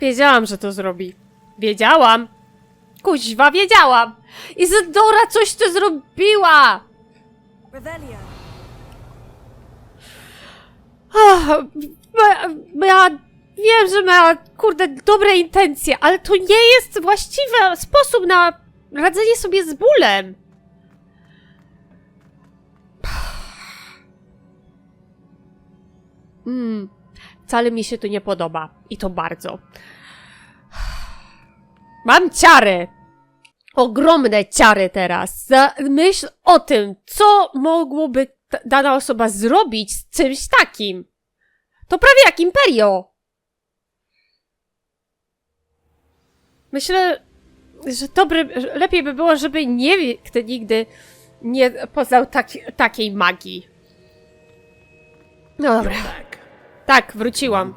Wiedziałam, że to zrobi. Wiedziałam. Kuźwa, wiedziałam. Izydora coś ty zrobiła! Revelio. Ach, ma- miała, wiem, że miała, kurde, dobre intencje, ale to nie jest właściwy sposób na radzenie sobie z bólem. Mm, wcale mi się to nie podoba. I to bardzo. Mam ciary. Ogromne ciary teraz. Myśl o tym, co mogłoby dana osoba zrobić z czymś takim. To prawie jak Imperio. Myślę, że dobre, że lepiej by było, żeby nikt nigdy nie poznał taki, takiej magii. No dobra. Tak, wróciłam.